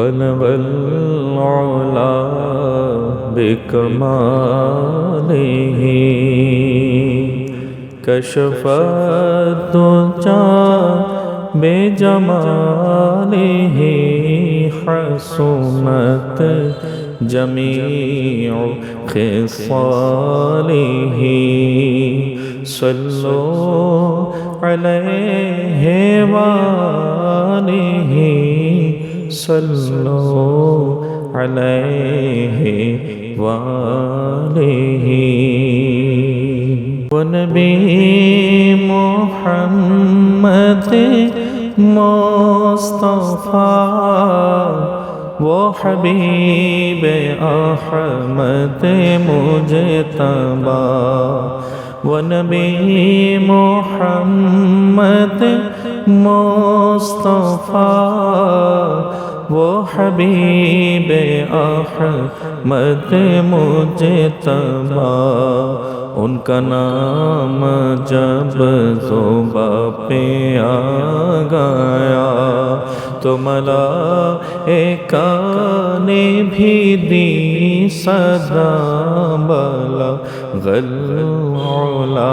بلغ العلا بكماله كشف الدجى بجماله حسنت جميع خصاله صلوا عليه وآله صلوا عليه وآله. ونبي محمد مصطفى وحبيب أحمد مجتبى. ونبي محمد مصطفى وہ حبیب احمد مجتبا ان کا نام جب زوبہ پہ آ گیا، تو ملا نے بھی دی صدا بلا، غلولا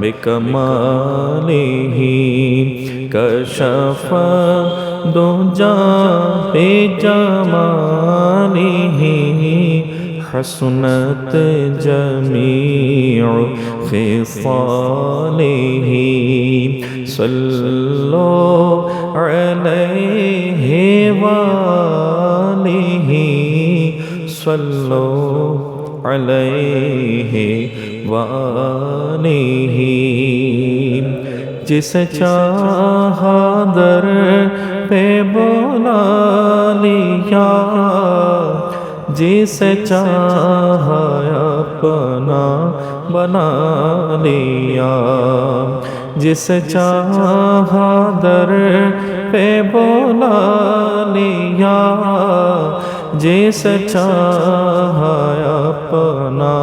بکمالی کشف دو جا پہ جمالی حسنت جميع خصاله صلوا عليه وآله صلوا عليه وآله جس چاہا در پہ بولا لیا جس چاہا اپنا بنا لیا۔ جس چاہا در پہ بولا لیا جس چاہا اپنا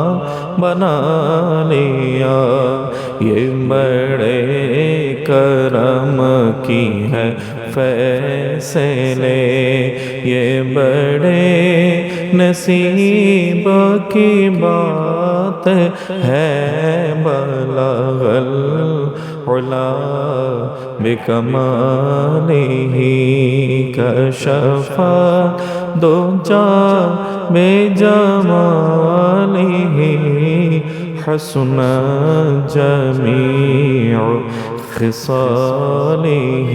بنا لیا۔ یہ بڑے کرم کی ہے۔ فیصلے یہ بڑے نصیب کی بات ہے۔ بلغ العلا بکمالہ کشف دو جا بے جمالہ حسن جميع خصاله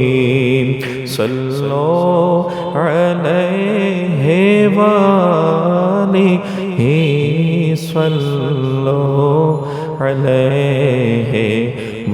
صلوا عليه وآله صلوا عليه